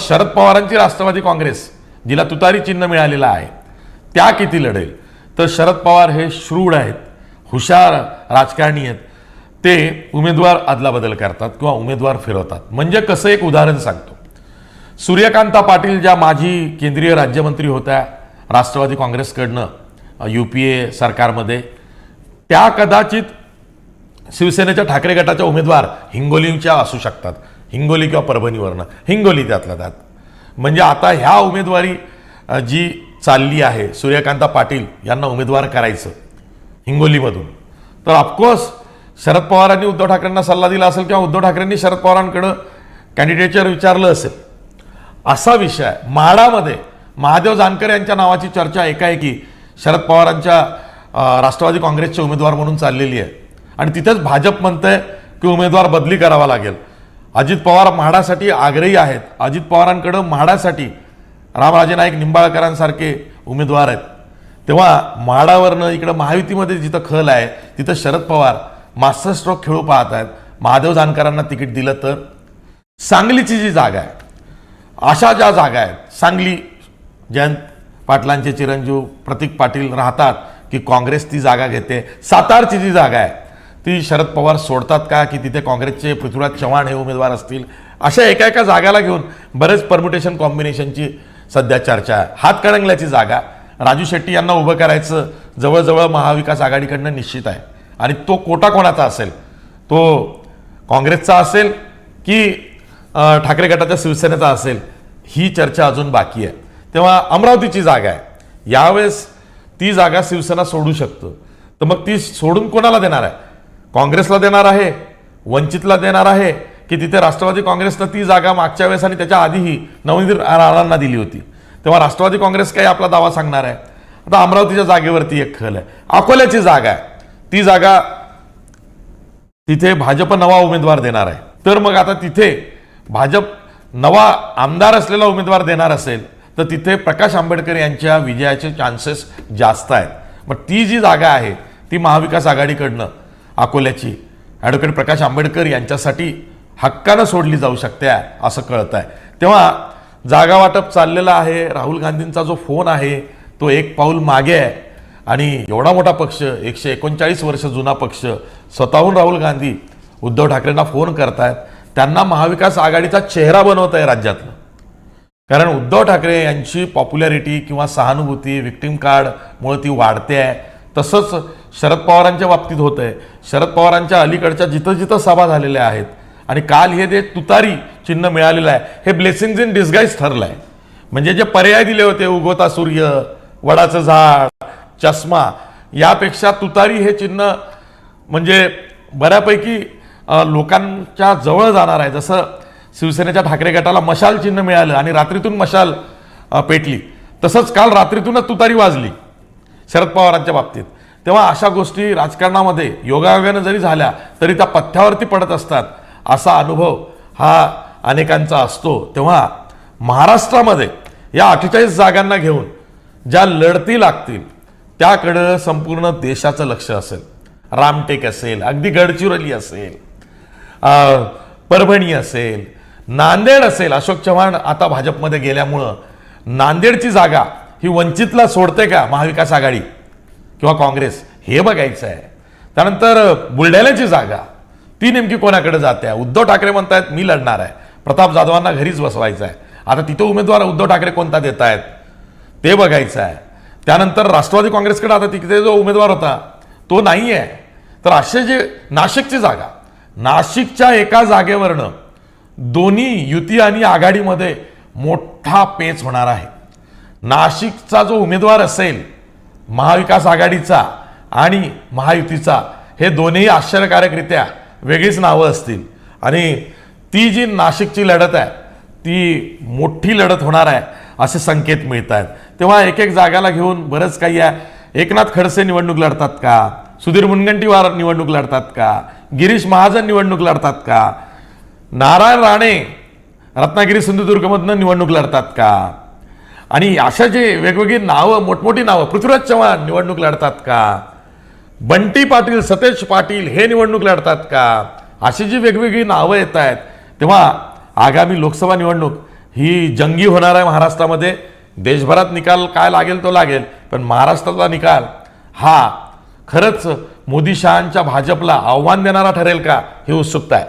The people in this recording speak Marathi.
शरद पवारांची राष्ट्रवादी काँग्रेस जिला तुतारी चिन्ह मिळालेलं आहे त्या किती लढेल? तर शरद पवार हे श्रूड आहेत हुशार राजकारणी आहेत. ते उमेदवार अदलाबदल करतात किंवा उमेदवार फिरवतात. म्हणजे कसं एक उदाहरण सांगतो. सूर्यकांता पाटील ज्या माजी केंद्रीय राज्यमंत्री होत्या राष्ट्रवादी काँग्रेसकडनं यू पी ए सरकारमध्ये त्या कदाचित शिवसेनेच्या ठाकरे गटाच्या उमेदवार हिंगोलींच्या असू शकतात. हिंगोली किंवा परभणीवरनं हिंगोली त्यातल्या त्यात. म्हणजे आता ह्या उमेदवारी जी चालली आहे सूर्यकांता पाटील यांना उमेदवार करायचं हिंगोलीमधून. तर ऑफकोर्स शरद पवारांनी उद्धव ठाकरेंना सल्ला दिला असेल किंवा उद्धव ठाकरेंनी शरद पवारांकडं कॅन्डिडेटवर विचारलं असेल. असा विषय आहे. म्हाडामध्ये महादेव जानकर यांच्या नावाची चर्चा एकाएकी शरद पवारांच्या राष्ट्रवादी काँग्रेसचे उमेदवार म्हणून चाललेली आहे. आणि तिथेच भाजप म्हणतंय की उमेदवार बदली करावा लागेल. अजित पवार म्हाडासाठी आग्रही आहेत. अजित पवारांकडं म्हाडासाठी रामराजे नाईक निंबाळकरांसारखे उमेदवार आहेत. तेव्हा म्हाडावरनं इकडं महायुतीमध्ये जिथं खल आहे तिथं शरद पवार मास्टर स्ट्रोक खेळू पाहत आहेत. महादेव जानकरांना तिकीट दिलं तर. सांगलीची जी जागा आहे अशा ज्या जागा आहेत सांगली जयंत पाटलांचे चिरंजीव प्रतीक पाटील राहतात की काँग्रेस ती जागा घेते. सातारची जी जागा आहे ती शरद पवार सोडतात का की तिथे काँग्रेसचे पृथ्वीराज चव्हाण हे उमेदवार असतील? अशा एका एका जागाला घेऊन बरेच परम्युटेशन कॉम्बिनेशनची सध्या चर्चा आहे. हातकणंगल्याची जागा. राजू शेट्टी यांना उभं करायचं जवळजवळ महाविकास आघाडीकडनं निश्चित आहे. आणि तो कोटा कोणाचा असेल? तो काँग्रेसचा असेल की ठाकरे गटाच्या शिवसेनेचा असेल? ही चर्चा अजून बाकी आहे. तेव्हा अमरावतीची जागा आहे. यावेळेस ती जागा शिवसेना सोडू शकतं. तर मग ती सोडून कोणाला देणार आहे? काँग्रेसला देणार आहे वंचितला देणार आहे की तिथे राष्ट्रवादी काँग्रेसनं ती जागा मागच्या वेळेस आणि त्याच्या आधीही नवनीत राणांना दिली होती. तेव्हा राष्ट्रवादी काँग्रेस काही आपला दावा सांगणार आहे. आता अमरावतीच्या जागेवरती एक खल आहे. अकोल्याची जागा आहे. ती जागा तिथे भाजप नवा उमेदवार देणार आहे. तर मग आता तिथे भाजप नवा आमदार असलेला उमेदवार देणार असेल तर तिथे प्रकाश आंबेडकर यांच्या विजयाचे चान्सेस जास्त आहेत. मग ती जी जागा आहे ती महाविकास आघाडीकडनं अकोल्याची. ॲडव्होकेट प्रकाश आंबेडकर यांच्यासाठी हक्कानं सोडली जाऊ शकते असं कळत आहे तेव्हा जागा वाटप चाललेलं आहे. राहुल गांधींचा जो फोन आहे तो एक पाऊल मागे आहे. आणि एवढा मोठा पक्ष एकशे एकोणचाळीस वर्ष जुना पक्ष स्वतःहून राहुल गांधी उद्धव ठाकरेंना फोन करतायत. त्यांना महाविकास आघाडीचा चेहरा बनवत आहे राज्यातलं. कारण उद्धव ठाकरे यांची पॉप्युलॅरिटी किंवा सहानुभूती विक्टीम कार्डमुळे ती वाढते आहे. तसंच शरद पवारांच्या बाबतीत होत आहे शरद पवारांच्या अलीकडच्या जिथं जिथं सभा झालेल्या आहेत आणि काल हे जे तुतारी चिन्ह मिळालेलं आहे हे ब्लेसिंग्ज इन डिस्गाईज ठरलं आहे म्हणजे जे पर्याय दिले होते उगवता सूर्य वडाचं झाड चष्मा यापेक्षा तुतारी हे चिन्ह म्हणजे बऱ्यापैकी लोकांच्या जवळ जाणार आहे. जसं शिवसेनेच्या ठाकरे गटाला मशाल चिन्ह मिळालं आणि रात्रीतून मशाल पेटली तसंच काल रात्रीतूनच तुतारी वाजली शरद पवारांच्या बाबतीत. तेव्हा अशा गोष्टी राजकारणामध्ये योगायोगानं जरी झाल्या तरी त्या पथ्यावरती पडत असतात. असा अनुभव हा अनेकांचा असतो. तेव्हा महाराष्ट्रामध्ये या अठ्ठेचाळीस जागांना घेऊन ज्या लढती लागतील त्याकडं संपूर्ण देशाचं लक्ष असेल. रामटेक असेल अगदी गडचिरोली असेल परभणी असेल नांदेड असेल. अशोक चव्हाण आता भाजपमध्ये गेल्यामुळं नांदेडची जागा ही वंचितला सोडते का महाविकास आघाडी? किंवा काँग्रेस हे बघायचं आहे त्यानंतर बुलढाण्याची जागा. ती नेमकी कोणाकडे जाते? आहे उद्धव ठाकरे म्हणतायत मी लढणार आहे. प्रताप जाधवांना घरीच बसवायचं आहे आता तिथं उमेदवार उद्धव ठाकरे कोणता देत आहेत ते बघायचं आहे त्यानंतर राष्ट्रवादी काँग्रेसकडे आता तिथे जो उमेदवार होता तो नाही आहे तर असे जे नाशिकची जागा नाशिकच्या एका जागेवरनं दोन्ही युती आणि आघाडीमध्ये मोठा पेच होणार आहे. नाशिकचा जो उमेदवार असेल महाविकास आघाडीचा आणि महायुतीचा हे दोन्ही आश्चर्यकारकरित्या वेगळीच नावं असतील. आणि ती जी नाशिकची लढत आहे ती मोठी लढत होणार आहे असे संकेत मिळत आहेत तेव्हा एक एक जागाला घेऊन बरंच काही आहे. एकनाथ खडसे निवडणूक लढतात का? सुधीर मुनगंटीवार निवडणूक लढतात का? गिरीश महाजन निवडणूक लढतात का? नारायण राणे रत्नागिरी सिंधुदुर्गमधनं निवडणूक लढतात का? आणि अशा जे वेगवेगळी नावं मोठमोठी नावं पृथ्वीराज चव्हाण निवडणूक लढतात का? बंटी पाटील सतेज पाटील हे निवडणूक लढतात का? अशी जी वेगवेगळी नावं येत आहेत तेव्हा आगामी लोकसभा निवडणूक ही जंगी होणार आहे महाराष्ट्रामध्ये. देशभरात निकाल काय लागेल तो लागेल पण महाराष्ट्राचा निकाल हा खरंच मोदी शहांच्या भाजपला आव्हान देणारा ठरेल का ही उत्सुकता आहे.